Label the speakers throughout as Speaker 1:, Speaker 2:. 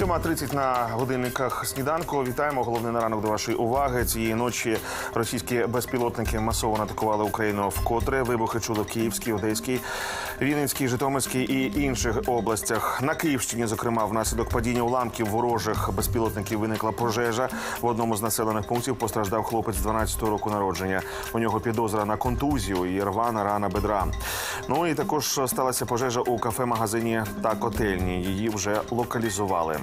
Speaker 1: 7.30 на годинниках сніданку. Вітаємо. Головний на ранок до вашої уваги. Цієї ночі російські безпілотники масово атакували Україну вкотре. Вибухи чули в Київській, Одеській, Вінницькій, Житомирській і інших областях. На Київщині, зокрема, внаслідок падіння уламків ворожих безпілотників виникла пожежа. В одному з населених пунктів постраждав хлопець 12-го року народження. У нього підозра на контузію і рвана рана бедра. Ну і також сталася пожежа у кафе-магазині та котельні. Її вже локалізували.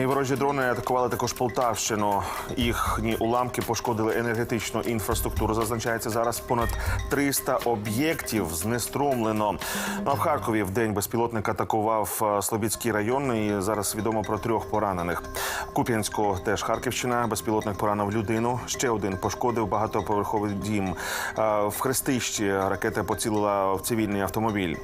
Speaker 1: І ворожі дрони атакували також Полтавщину. Їхні уламки пошкодили енергетичну інфраструктуру. Зазначається зараз понад 300 об'єктів знеструмлено. Ну, а в Харкові в день безпілотник атакував е, Слобідський район. І зараз відомо про трьох поранених. Куп'янську теж Харківщина. Безпілотник поранив людину. Ще один пошкодив багатоповерховий дім. Е, В Хрестищі ракета поцілила в цивільний автомобіль.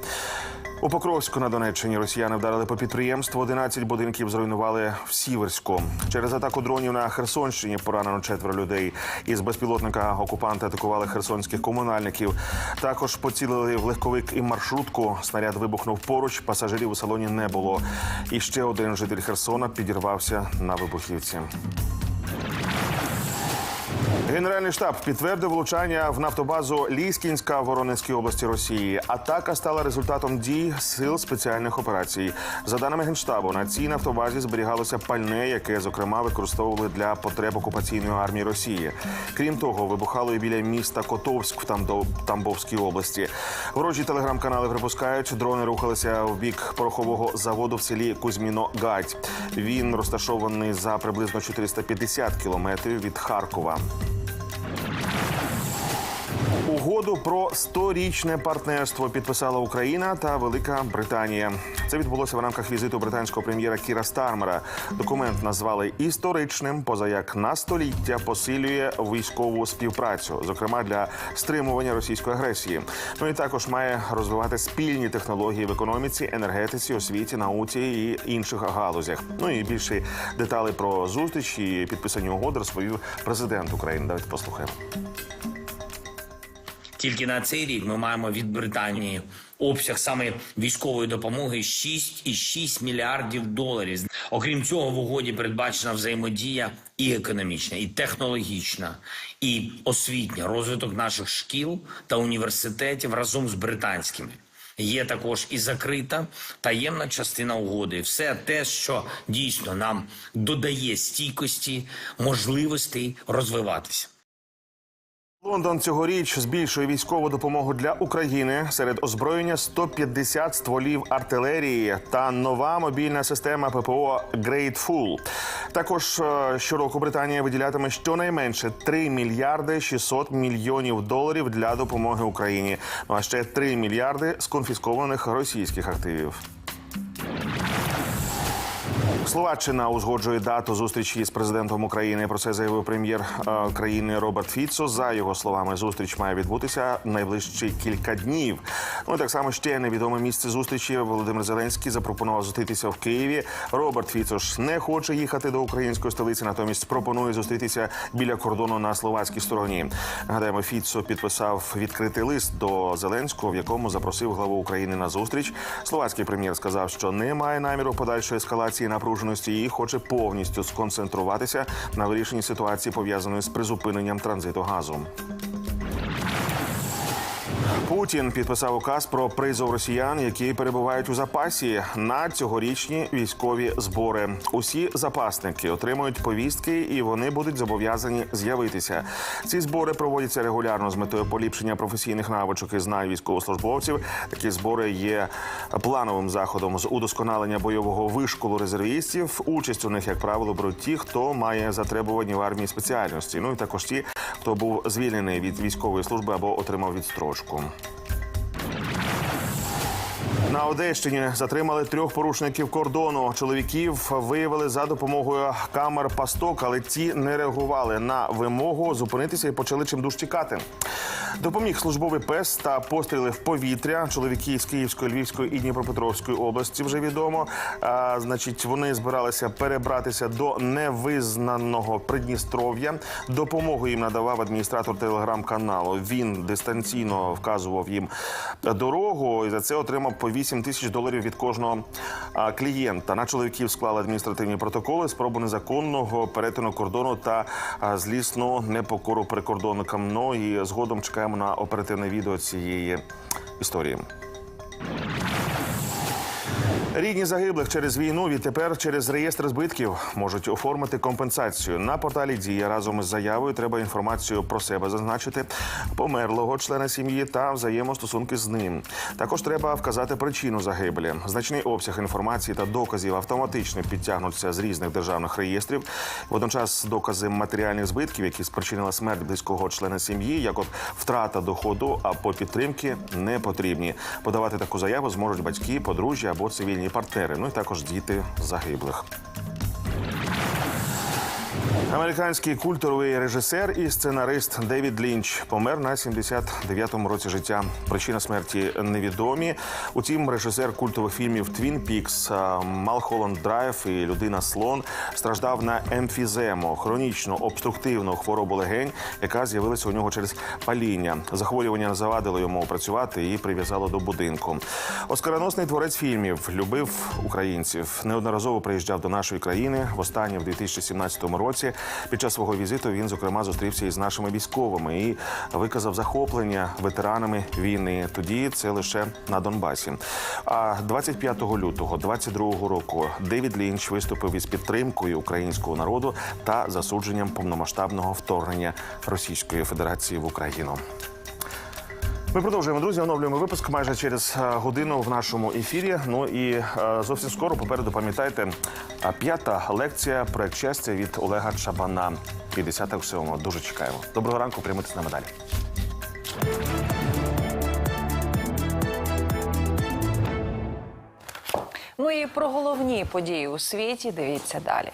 Speaker 1: У Покровську на Донеччині росіяни вдарили по підприємству. 11 будинків зруйнували в Сіверську. Через атаку дронів на Херсонщині поранено четверо людей. Із безпілотника окупанти атакували херсонських комунальників. Також поцілили в легковик і маршрутку. Снаряд вибухнув поруч. Пасажирів у салоні не було. І ще один житель Херсона підірвався на вибухівці. Генеральний штаб підтвердив влучання в нафтобазу Ліскінська в Воронезькій області Росії. Атака стала результатом дій сил спеціальних операцій. За даними генштабу, на цій нафтобазі зберігалося пальне, яке зокрема використовували для потреб окупаційної армії Росії. Крім того, вибухало і біля міста Котовськ в Тамбовській області. Ворожі телеграм-канали припускають, дрони рухалися в бік порохового заводу в селі Кузьміно-Гать. Він розташований за приблизно 450 кілометрів від Харкова. Угоду про 100-річне партнерство підписала Україна та Велика Британія. Це відбулося в рамках візиту британського прем'єра Кіра Стармера. Документ назвали історичним, позаяк на століття посилює військову співпрацю, зокрема для стримування російської агресії. Ну і також має розвивати спільні технології в економіці, енергетиці, освіті, науці і інших галузях. Ну і більше деталей про зустріч і підписані угоди розповів президент України. Давайте послухаємо.
Speaker 2: Тільки на цей рік ми маємо від Британії обсяг саме військової допомоги 6,6 мільярдів доларів. Окрім цього, в угоді передбачена взаємодія і економічна, і технологічна, і освітня розвиток наших шкіл та університетів разом з британськими. Є також і закрита таємна частина угоди. Все те, що дійсно нам додає стійкості, можливостей розвиватися.
Speaker 1: Лондон цьогоріч збільшує військову допомогу для України серед озброєння 150 стволів артилерії та нова мобільна система ППО Grateful. Також е, щороку Британія виділятиме щонайменше 3 мільярди 600 мільйонів доларів для допомоги Україні. Ну а ще 3 мільярди з конфіскованих російських активів. Словаччина узгоджує дату зустрічі з президентом України. Про це заявив прем'єр е, країни Роберт Фіцо. За його словами, зустріч має відбутися найближчі кілька днів. Ну так само ще невідоме місце зустрічі. Володимир Зеленський запропонував зустрітися в Києві. Роберт Фіцо ж не хоче їхати до української столиці, натомість пропонує зустрітися біля кордону на словацькій стороні. Нагадаємо, Фіцо підписав відкритий лист до Зеленського, в якому запросив главу України на зустріч. Словацький прем'єр сказав, що не має наміру подальшої ескалації напруженості і хоче повністю сконцентруватися на вирішенні ситуації пов'язаної з призупиненням транзиту газу. Путін підписав указ про призов росіян, які перебувають у запасі на цьогорічні військові збори. Усі запасники отримують повістки, і вони будуть зобов'язані з'явитися. Ці збори проводяться регулярно з метою поліпшення професійних навичок і знань військовослужбовців. Такі збори є плановим заходом з удосконалення бойового вишколу резервістів. Участь у них, як правило, беруть ті, хто має затребувані в армії спеціальності. Ну і також ті, хто був звільнений від військової служби або отримав відстрочку. ピッ! На Одещині затримали трьох порушників кордону. Чоловіків виявили за допомогою камер пасток, але ті не реагували на вимогу зупинитися і почали чимдуж тікати. Допоміг службовий пес та постріли в повітря. Чоловіки з Київської, Львівської і Дніпропетровської області вже відомо. А, значить, вони збиралися перебратися до невизнаного Придністров'я. Допомогу їм надавав адміністратор телеграм-каналу. Він дистанційно вказував їм дорогу і за це отримав по 8 тисяч доларів від кожного клієнта. На чоловіків склали адміністративні протоколи, спробу незаконного перетину кордону та злісну непокору прикордонникам. Ну і згодом чекаємо на оперативне відео цієї історії. Рідні загиблих через війну відтепер через реєстр збитків можуть оформити компенсацію. На порталі Дія разом із заявою треба інформацію про себе зазначити, померлого члена сім'ї та взаємостосунки з ним. Також треба вказати причину загибелі. Значний обсяг інформації та доказів автоматично підтягнуться з різних державних реєстрів. Водночас докази матеріальних збитків, які спричинила смерть близького члена сім'ї, як от втрата доходу або підтримки, не потрібні. Подавати таку заяву зможуть батьки, подружжя або цивільні партнери, ну і також діти загиблих. Американський культовий режисер і сценарист Девід Лінч помер на 79-му році життя. Причина смерті невідомі. Утім, режисер культових фільмів Твін Пікс, Малхолланд Драйв і Людина Слон страждав на емфізему, хронічну обструктивну хворобу легень, яка з'явилася у нього через паління. Захворювання завадило йому працювати і прив'язало до будинку. Оскароносний творець фільмів любив українців. Неодноразово приїжджав до нашої країни. Востаннє в 2017 році. Під час свого візиту він зокрема зустрівся із нашими військовими і виказав захоплення ветеранами війни. Тоді це лише на Донбасі. А 25 лютого 22 року Девід Лінч виступив із підтримкою українського народу та засудженням повномасштабного вторгнення Російської Федерації в Україну. Ми продовжуємо, друзі. Оновлюємо випуск майже через е, годину в нашому ефірі. Ну і е, зовсім скоро попереду пам'ятайте е, п'ята лекція проект щастя від Олега Чабана. 50 всього. Дуже чекаємо. Доброго ранку, приймайте з нами далі.
Speaker 3: Ну і про головні події у світі дивіться далі.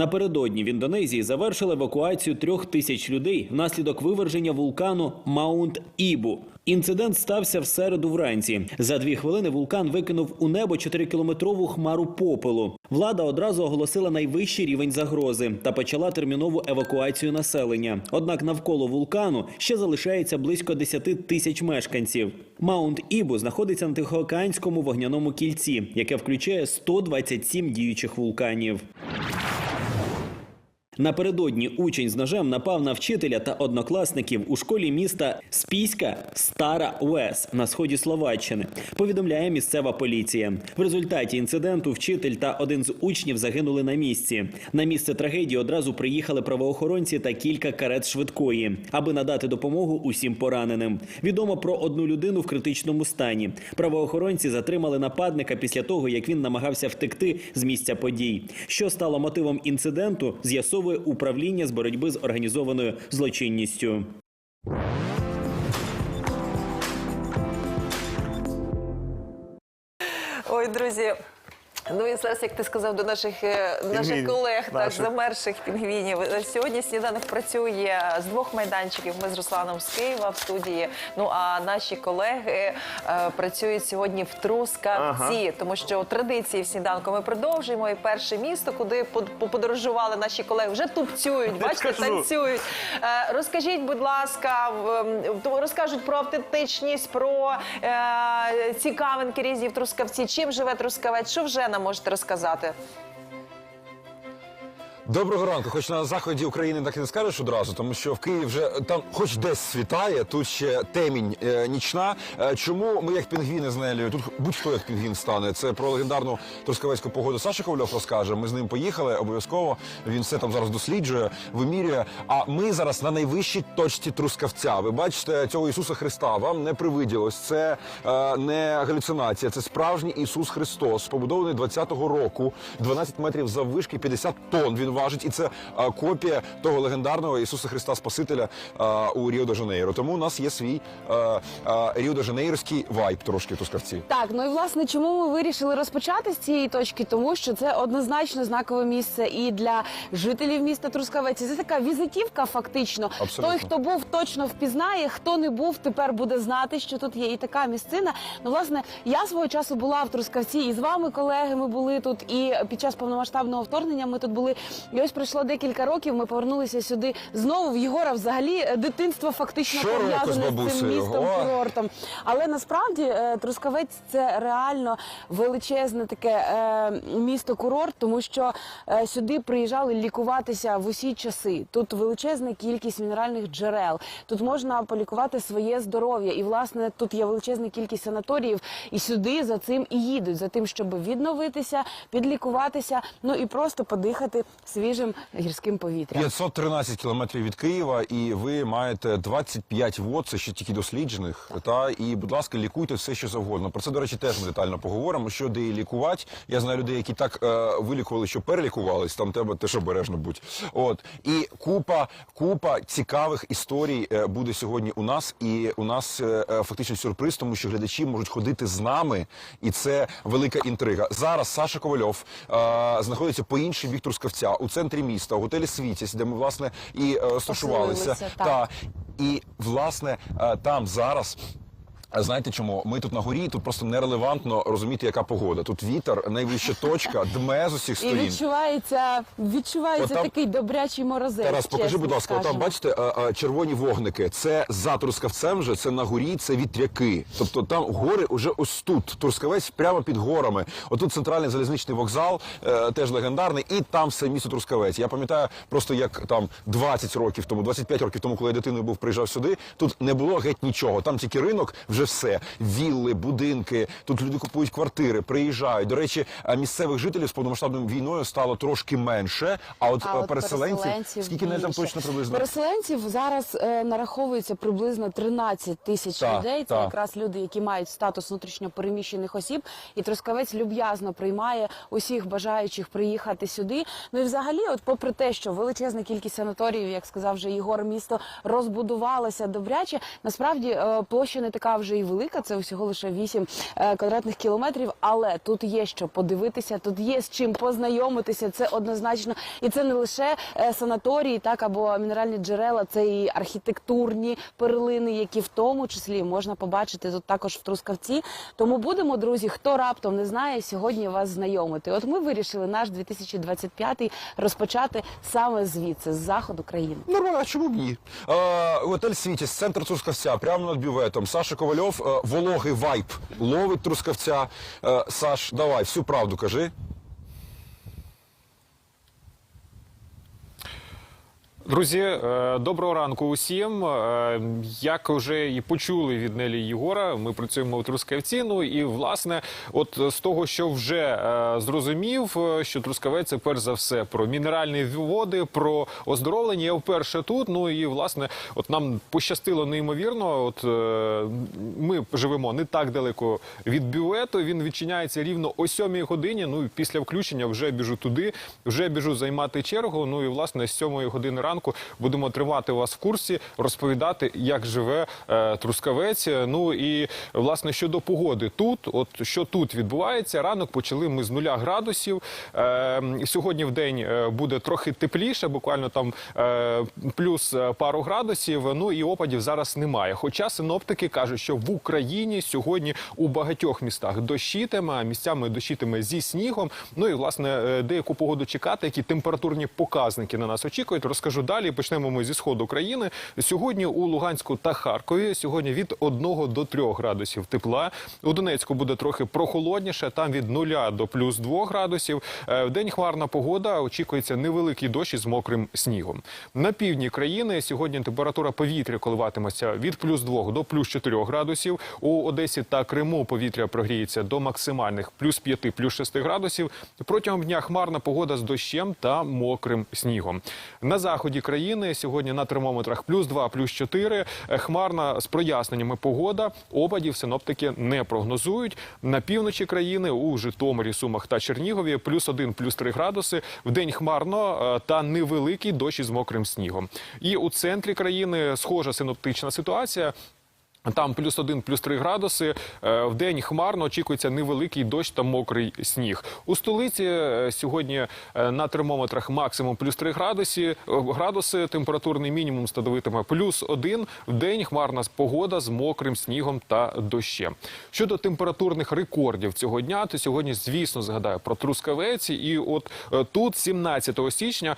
Speaker 4: Напередодні в Індонезії завершили евакуацію трьох тисяч людей внаслідок виверження вулкану Маунт Ібу. Інцидент стався в середу вранці. За дві хвилини вулкан викинув у небо 4-кілометрову хмару попелу. Влада одразу оголосила найвищий рівень загрози та почала термінову евакуацію населення. Однак навколо вулкану ще залишається близько 10 тисяч мешканців. Маунт Ібу знаходиться на Тихоокеанському вогняному кільці, яке включає 127 діючих вулканів. Напередодні учень з ножем напав на вчителя та однокласників у школі міста Спіська Стара Уес на сході Словаччини. Повідомляє місцева поліція. В результаті інциденту вчитель та один з учнів загинули на місці. На місце трагедії одразу приїхали правоохоронці та кілька карет швидкої, аби надати допомогу усім пораненим. Відомо про одну людину в критичному стані. Правоохоронці затримали нападника після того, як він намагався втекти з місця подій. Що стало мотивом інциденту, з'ясовує управління з боротьби з організованою злочинністю.
Speaker 3: Ой, друзі. Ну і зараз, як ти сказав, до наших, е, наших колег, так, замерших пінгвінів. Е, Сьогодні сніданок працює з двох майданчиків. Ми з Русланом з Києва в студії. Ну а наші колеги е, працюють сьогодні в Трускавці, тому що традиції в сніданку ми продовжуємо. І перше місто, куди под- подорожували наші колеги, вже тупцюють, бачите, танцюють. Е, Розкажіть, будь ласка, розкажуть про автентичність, про е, цікавинки різні в Трускавці. Чим живе Трускавець? Що вже нам можете розказати?
Speaker 5: Доброго ранку. Хоч на заході України так і не скажеш одразу, тому що в Києві вже там, хоч десь світає, тут ще темінь е, нічна. Е, чому ми як пінгвіни з Нелею? Тут будь-хто як пінгвін стане. Це про легендарну трускавецьку погоду Саша Ковальов розкаже. Ми з ним поїхали обов'язково. Він все там зараз досліджує, вимірює. А ми зараз на найвищій точці трускавця. Ви бачите цього Ісуса Христа. Вам не привиділось. Це е, не галюцинація, це справжній Ісус Христос, побудований 20-го року, 12 метрів заввишки, 50 тонн. Він важить, і це копія того легендарного Ісуса Христа Спасителя у Ріо де Жанейро. Тому у нас є свій Ріо де Жанейрський вайб трошки в Трускавці.
Speaker 6: Так, ну і власне, чому ми вирішили розпочати з цієї точки? Тому що це однозначно знакове місце і для жителів міста Трускавець. Це така візитівка, фактично.
Speaker 5: Абсолютно.
Speaker 6: Той, хто був, точно впізнає. Хто не був, тепер буде знати, що тут є і така місцина. Ну, власне, я свого часу була в Трускавці, і з вами, колеги, ми були тут. І під час повномасштабного вторгнення ми тут були. І ось пройшло декілька років. Ми повернулися сюди знову. В Єгора взагалі е, дитинство фактично
Speaker 5: Щороку
Speaker 6: пов'язане з цим містом
Speaker 5: О!
Speaker 6: курортом. Але насправді е, Трускавець це реально величезне таке е, місто курорт, тому що сюди приїжджали лікуватися в усі часи. Тут величезна кількість мінеральних джерел. Тут можна полікувати своє здоров'я. І власне тут є величезна кількість санаторіїв. І сюди за цим і їдуть, за тим, щоб відновитися, підлікуватися, ну і просто подихати свіжим гірським повітрям.
Speaker 5: 513 кілометрів від Києва, і ви маєте 25 вод, це ще тільки досліджених. Та і, будь ласка, лікуйте все, що завгодно. Про це, до речі, теж ми детально поговоримо. Що де і лікувати. Я знаю людей, які так е, вилікували, що перелікувались. Там треба теж обережно будь. От і купа, купа цікавих історій е, буде сьогодні у нас. І у нас е, е, фактично сюрприз, тому що глядачі можуть ходити з нами, і це велика інтрига. Зараз Саша Ковальов е, знаходиться по інший бік Трускавця у центрі міста, у готелі Світіс, де ми власне і е, розташувалися.
Speaker 6: Оселилися.
Speaker 5: Та і власне е, там зараз. Знаєте чому? Ми тут на горі, тут просто нерелевантно розуміти, яка погода. Тут вітер, найвища точка, дме з усіх
Speaker 6: І
Speaker 5: сторін.
Speaker 6: відчувається, відчувається
Speaker 5: От там-
Speaker 6: такий добрячий морозець.
Speaker 5: Тарас, покажи, будь ласка, там бачите червоні вогники. Це за Трускавцем вже, це на горі, це вітряки. Тобто там гори вже ось тут. Трускавець прямо під горами. Отут центральний залізничний вокзал, е, теж легендарний, і там все місто Трускавець. Я пам'ятаю просто як там 20 років тому, 25 років тому, коли я дитиною був, приїжджав сюди. Тут не було геть нічого. Там тільки ринок, вже все. Вілли, будинки. Тут люди купують квартири, приїжджають. До речі, місцевих жителів з повномасштабною війною стало трошки менше. А от,
Speaker 6: А
Speaker 5: е,
Speaker 6: от
Speaker 5: переселенців, скільки не там точно приблизно?
Speaker 6: Переселенців зараз е, нараховується приблизно 13 тисяч людей. Це
Speaker 5: так.
Speaker 6: якраз люди, які мають статус внутрішньопереміщених осіб. І Трускавець люб'язно приймає усіх бажаючих приїхати сюди. Ну і взагалі, от попри те, що величезна кількість санаторіїв, як сказав вже Єгор, місто розбудувалося добряче. Насправді е, площа не така вже і велика. Це всього лише 8 е, квадратних кілометрів. Але тут є що подивитися, тут є з чим познайомитися. Це однозначно, і це не лише е, санаторії, так або мінеральні джерела, це і архітектурні перлини, які в тому числі можна побачити тут також в Трускавці. Тому будемо, друзі, хто раптом не знає, сьогодні вас знайомити. От ми вирішили наш 2025 розпочати саме звідси, з заходу країни.
Speaker 5: Нормально, а чому б ні? Е, готель Світіс, центр Трускавця, прямо над бюветом. Саша Ковальов, е, вологий вайп, ловить Трускавця. Е, Саш, давай, всю правду кажи.
Speaker 7: Друзі, е, доброго ранку усім. Е, Як вже і почули від Нелі Єгора, ми працюємо у Трускавці. Ну і власне, от з того, що вже е, зрозумів, що Трускавець перш за все про мінеральні води, про оздоровлення. Я вперше тут. Ну і власне, от нам пощастило неймовірно. От ми живемо не так далеко від бювету. Він відчиняється рівно о 7 годині. Ну і після включення вже біжу туди, вже біжу займати чергу. Ну і власне з 7 години ранку будемо тримати вас в курсі, розповідати, як живе е, Трускавець. Ну і власне щодо погоди, тут, от що тут відбувається, ранок почали ми з нуля градусів. Е, сьогодні в день е, буде трохи тепліше, буквально там е, плюс е, пару градусів. Ну і опадів зараз немає. Хоча синоптики кажуть, що в Україні сьогодні у багатьох містах дощитиме, а місцями дощитиме зі снігом. Ну і власне е, деяку погоду чекати, які температурні показники на нас очікують. Розкажу далі. Почнемо ми зі сходу країни. Сьогодні у Луганську та Харкові сьогодні від 1 до 3 градусів тепла. У Донецьку буде трохи прохолодніше. Там від 0 до плюс 2 градусів. Е, В день хмарна погода. Очікується невеликий дощ із мокрим снігом. На півдні країни сьогодні температура повітря коливатиметься від плюс 2 до плюс 4 градусів. У Одесі та Криму повітря прогріється до максимальних плюс 5, плюс 6 градусів. Протягом дня хмарна погода з дощем та мокрим снігом. На заході заході країни сьогодні на термометрах плюс 2, плюс 4. Е, Хмарна з проясненнями погода. Опадів синоптики не прогнозують. На півночі країни у Житомирі, Сумах та Чернігові плюс 1, плюс 3 градуси. В день хмарно е, та невеликий дощ із мокрим снігом. І у центрі країни схожа синоптична ситуація. Там плюс один, плюс три градуси. Е, В день хмарно очікується невеликий дощ та мокрий сніг. У столиці е, сьогодні е, на термометрах максимум плюс три градуси. Градуси температурний мінімум становитиме плюс один. В день хмарна погода з мокрим снігом та дощем. Щодо температурних рекордів цього дня, то сьогодні, звісно, згадаю про Трускавець. І от тут, 17 січня,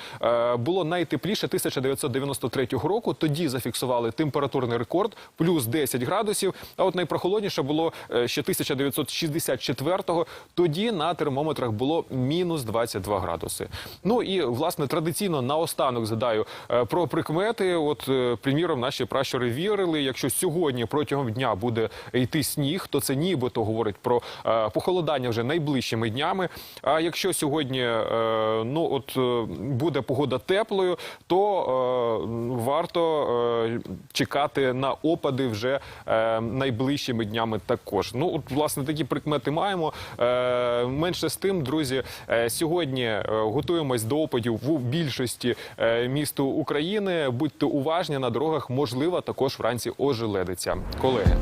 Speaker 7: було найтепліше 1993 року. Тоді зафіксували температурний рекорд плюс 10 градусів. А от найпрохолодніше було е, ще 1964-го. Тоді на термометрах було мінус 22 градуси. Ну і власне традиційно наостанок згадаю е, про прикмети. От, е, приміром, наші пращури вірили, якщо сьогодні протягом дня буде йти сніг, то це нібито говорить про похолодання вже найближчими днями. А якщо сьогодні ну от буде погода теплою, то варто чекати на опади вже е, найближчими днями. Також ну от власне такі прикмети маємо. Е, менше з тим, друзі, е, сьогодні готуємось до опадів в більшості е, міст України. Будьте уважні на дорогах, можливо, також вранці ожеледиться. Колеги.